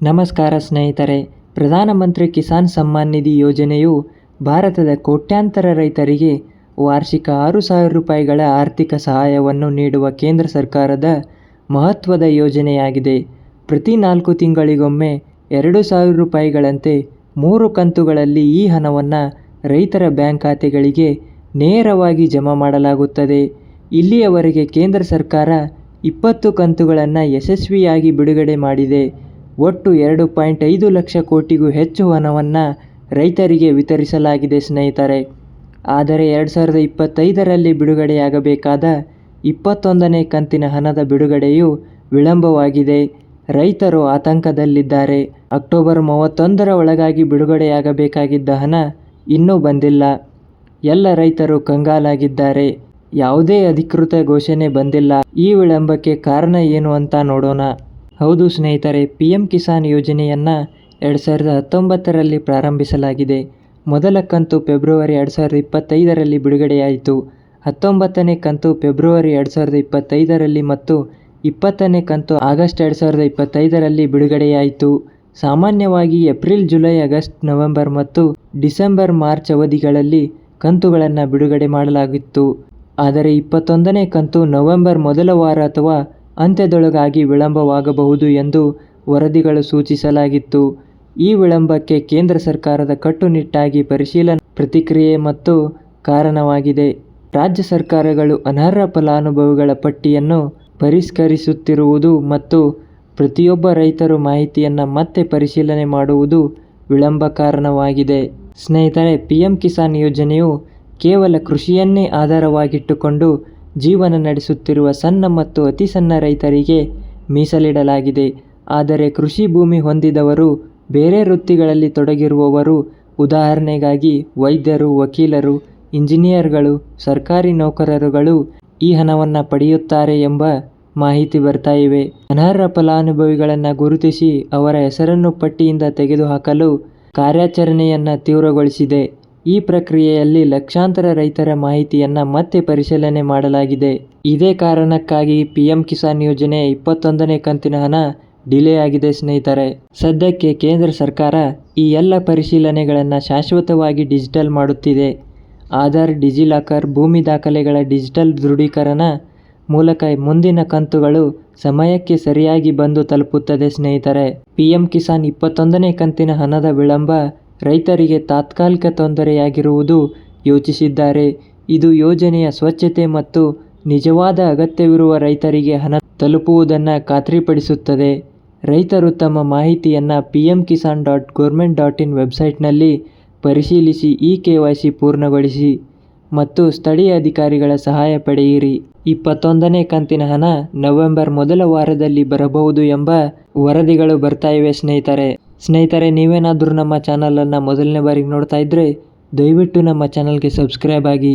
ನಮಸ್ಕಾರ ಸ್ನೇಹಿತರೆ. ಪ್ರಧಾನಮಂತ್ರಿ ಕಿಸಾನ್ ಸಮ್ಮಾನ್ ನಿಧಿ ಯೋಜನೆಯು ಭಾರತದ ಕೋಟ್ಯಾಂತರ ರೈತರಿಗೆ ವಾರ್ಷಿಕ ಆರು ಸಾವಿರ ರೂಪಾಯಿಗಳ ಆರ್ಥಿಕ ಸಹಾಯವನ್ನು ನೀಡುವ ಕೇಂದ್ರ ಸರ್ಕಾರದ ಮಹತ್ವದ ಯೋಜನೆಯಾಗಿದೆ. ಪ್ರತಿ ನಾಲ್ಕು ತಿಂಗಳಿಗೊಮ್ಮೆ ಎರಡು ಸಾವಿರ ರೂಪಾಯಿಗಳಂತೆ ಮೂರು ಕಂತುಗಳಲ್ಲಿ ಈ ಹಣವನ್ನು ರೈತರ ಬ್ಯಾಂಕ್ ಖಾತೆಗಳಿಗೆ ನೇರವಾಗಿ ಜಮಾ ಮಾಡಲಾಗುತ್ತದೆ. ಇಲ್ಲಿಯವರೆಗೆ ಕೇಂದ್ರ ಸರ್ಕಾರ ಇಪ್ಪತ್ತು ಕಂತುಗಳನ್ನು ಯಶಸ್ವಿಯಾಗಿ ಬಿಡುಗಡೆ ಮಾಡಿದೆ. ಒಟ್ಟು ಎರಡು ಪಾಯಿಂಟ್ ಐದು ಲಕ್ಷ ಕೋಟಿಗೂ ಹೆಚ್ಚು ಹಣವನ್ನು ರೈತರಿಗೆ ವಿತರಿಸಲಾಗಿದೆ ಸ್ನೇಹಿತರೆ. ಆದರೆ ಎರಡು ಸಾವಿರದ ಇಪ್ಪತ್ತೈದರಲ್ಲಿ ಬಿಡುಗಡೆಯಾಗಬೇಕಾದ ಇಪ್ಪತ್ತೊಂದನೇ ಕಂತಿನ ಹಣದ ಬಿಡುಗಡೆಯು ವಿಳಂಬವಾಗಿದೆ. ರೈತರು ಆತಂಕದಲ್ಲಿದ್ದಾರೆ. ಅಕ್ಟೋಬರ್ ಮೂವತ್ತೊಂದರ ಒಳಗಾಗಿ ಬಿಡುಗಡೆಯಾಗಬೇಕಾಗಿದ್ದ ಹಣ ಇನ್ನೂ ಬಂದಿಲ್ಲ. ಎಲ್ಲ ರೈತರು ಕಂಗಾಲಾಗಿದ್ದಾರೆ. ಯಾವುದೇ ಅಧಿಕೃತ ಘೋಷಣೆ ಬಂದಿಲ್ಲ. ಈ ವಿಳಂಬಕ್ಕೆ ಕಾರಣ ಏನು ಅಂತ ನೋಡೋಣ. ಹೌದು ಸ್ನೇಹಿತರೆ ಪಿ ಎಂ ಕಿಸಾನ್ ಯೋಜನೆಯನ್ನು ಎರಡು ಸಾವಿರದ ಹತ್ತೊಂಬತ್ತರಲ್ಲಿ ಪ್ರಾರಂಭಿಸಲಾಗಿದೆ. ಮೊದಲ ಕಂತು ಫೆಬ್ರವರಿ ಎರಡು ಸಾವಿರದ ಇಪ್ಪತ್ತೈದರಲ್ಲಿ ಬಿಡುಗಡೆಯಾಯಿತು. ಹತ್ತೊಂಬತ್ತನೇ ಕಂತು ಫೆಬ್ರವರಿ ಎರಡು ಸಾವಿರದ ಇಪ್ಪತ್ತೈದರಲ್ಲಿ ಮತ್ತು ಇಪ್ಪತ್ತನೇ ಕಂತು ಆಗಸ್ಟ್ ಎರಡು ಸಾವಿರದ ಇಪ್ಪತ್ತೈದರಲ್ಲಿ ಬಿಡುಗಡೆಯಾಯಿತು. ಸಾಮಾನ್ಯವಾಗಿ ಏಪ್ರಿಲ್, ಜುಲೈ, ಆಗಸ್ಟ್, ನವೆಂಬರ್ ಮತ್ತು ಡಿಸೆಂಬರ್, ಮಾರ್ಚ್ ಅವಧಿಗಳಲ್ಲಿ ಕಂತುಗಳನ್ನು ಬಿಡುಗಡೆ ಮಾಡಲಾಗಿತ್ತು. ಆದರೆ ಇಪ್ಪತ್ತೊಂದನೇ ಕಂತು ನವೆಂಬರ್ ಮೊದಲ ವಾರ ಅಥವಾ ಅಂತ್ಯದೊಳಗಾಗಿ ವಿಳಂಬವಾಗಬಹುದು ಎಂದು ವರದಿಗಳು ಸೂಚಿಸಲಾಗಿತ್ತು. ಈ ವಿಳಂಬಕ್ಕೆ ಕೇಂದ್ರ ಸರ್ಕಾರದ ಕಟ್ಟುನಿಟ್ಟಾಗಿ ಪರಿಶೀಲನಾ ಪ್ರತಿಕ್ರಿಯೆ ಮತ್ತು ಕಾರಣವಾಗಿದೆ. ರಾಜ್ಯ ಸರ್ಕಾರಗಳು ಅನರ್ಹ ಫಲಾನುಭವಿಗಳ ಪಟ್ಟಿಯನ್ನು ಪರಿಷ್ಕರಿಸುತ್ತಿರುವುದು ಮತ್ತು ಪ್ರತಿಯೊಬ್ಬ ರೈತರು ಮಾಹಿತಿಯನ್ನು ಮತ್ತೆ ಪರಿಶೀಲನೆ ಮಾಡುವುದು ವಿಳಂಬ ಕಾರಣವಾಗಿದೆ. ಸ್ನೇಹಿತರೆ ಪಿ ಎಂ ಕಿಸಾನ್ ಯೋಜನೆಯು ಕೇವಲ ಕೃಷಿಯನ್ನೇ ಆಧಾರವಾಗಿಟ್ಟುಕೊಂಡು ಜೀವನ ನಡೆಸುತ್ತಿರುವ ಸಣ್ಣ ಮತ್ತು ಅತಿ ಸಣ್ಣ ರೈತರಿಗೆ ಮೀಸಲಿಡಲಾಗಿದೆ. ಆದರೆ ಕೃಷಿ ಭೂಮಿ ಹೊಂದಿದವರು, ಬೇರೆ ವೃತ್ತಿಗಳಲ್ಲಿ ತೊಡಗಿರುವವರು, ಉದಾಹರಣೆಗಾಗಿ ವೈದ್ಯರು, ವಕೀಲರು, ಇಂಜಿನಿಯರ್ಗಳು, ಸರ್ಕಾರಿ ನೌಕರರುಗಳು ಈ ಹಣವನ್ನು ಪಡೆಯುತ್ತಾರೆ ಎಂಬ ಮಾಹಿತಿ ಬರ್ತಾ ಇವೆ. ಅನರ್ಹ ಫಲಾನುಭವಿಗಳನ್ನು ಗುರುತಿಸಿ ಅವರ ಹೆಸರನ್ನು ಪಟ್ಟಿಯಿಂದ ತೆಗೆದುಹಾಕಲು ಕಾರ್ಯಾಚರಣೆಯನ್ನು ತೀವ್ರಗೊಳಿಸಿದೆ. ಈ ಪ್ರಕ್ರಿಯೆಯಲ್ಲಿ ಲಕ್ಷಾಂತರ ರೈತರ ಮಾಹಿತಿಯನ್ನು ಮತ್ತೆ ಪರಿಶೀಲನೆ ಮಾಡಲಾಗಿದೆ. ಇದೇ ಕಾರಣಕ್ಕಾಗಿ ಪಿ ಎಂ ಕಿಸಾನ್ ಯೋಜನೆ ಇಪ್ಪತ್ತೊಂದನೇ ಕಂತಿನ ಹಣ ಡಿಲೇ ಆಗಿದೆ ಸ್ನೇಹಿತರೆ. ಸದ್ಯಕ್ಕೆ ಕೇಂದ್ರ ಸರ್ಕಾರ ಈ ಎಲ್ಲ ಪರಿಶೀಲನೆಗಳನ್ನು ಶಾಶ್ವತವಾಗಿ ಡಿಜಿಟಲ್ ಮಾಡುತ್ತಿದೆ. ಆಧಾರ್, ಡಿಜಿಲಾಕರ್, ಭೂಮಿ ದಾಖಲೆಗಳ ಡಿಜಿಟಲ್ ದೃಢೀಕರಣ ಮೂಲಕ ಮುಂದಿನ ಕಂತುಗಳು ಸಮಯಕ್ಕೆ ಸರಿಯಾಗಿ ಬಂದು ತಲುಪುತ್ತದೆ ಸ್ನೇಹಿತರೆ. ಪಿ ಎಂ ಕಿಸಾನ್ ಇಪ್ಪತ್ತೊಂದನೇ ಕಂತಿನ ಹಣದ ವಿಳಂಬ ರೈತರಿಗೆ ತಾತ್ಕಾಲಿಕ ತೊಂದರೆಯಾಗಿರುವುದು ಯೋಚಿಸಿದ್ದಾರೆ. ಇದು ಯೋಜನೆಯ ಸ್ವಚ್ಛತೆ ಮತ್ತು ನಿಜವಾದ ಅಗತ್ಯವಿರುವ ರೈತರಿಗೆ ಹಣ ತಲುಪುವುದನ್ನು ಖಾತ್ರಿಪಡಿಸುತ್ತದೆ. ರೈತರು ತಮ್ಮ ಮಾಹಿತಿಯನ್ನು P M Kisan dot government dot in ವೆಬ್ಸೈಟ್ನಲ್ಲಿ ಪರಿಶೀಲಿಸಿ ಇ ಕೆ ವೈ ಸಿ ಪೂರ್ಣಗೊಳಿಸಿ ಮತ್ತು ಸ್ಥಳೀಯ ಅಧಿಕಾರಿಗಳ ಸಹಾಯ ಪಡೆಯಿರಿ. ಇಪ್ಪತ್ತೊಂದನೇ ಕಂತಿನ ಹಣ ನವೆಂಬರ್ ಮೊದಲ ವಾರದಲ್ಲಿ ಬರಬಹುದು ಎಂಬ ವರದಿಗಳು ಬರ್ತಾ ಇವೆ ಸ್ನೇಹಿತರೆ. ಸ್ನೇಹಿತರೆ ನೀವೇನಾದರೂ ನಮ್ಮ ಚಾನಲನ್ನು ಮೊದಲನೇ ಬಾರಿಗೆ ನೋಡ್ತಾ ಇದ್ದರೆ ದಯವಿಟ್ಟು ನಮ್ಮ ಚಾನಲ್ಗೆ ಸಬ್ಸ್ಕ್ರೈಬ್ ಆಗಿ.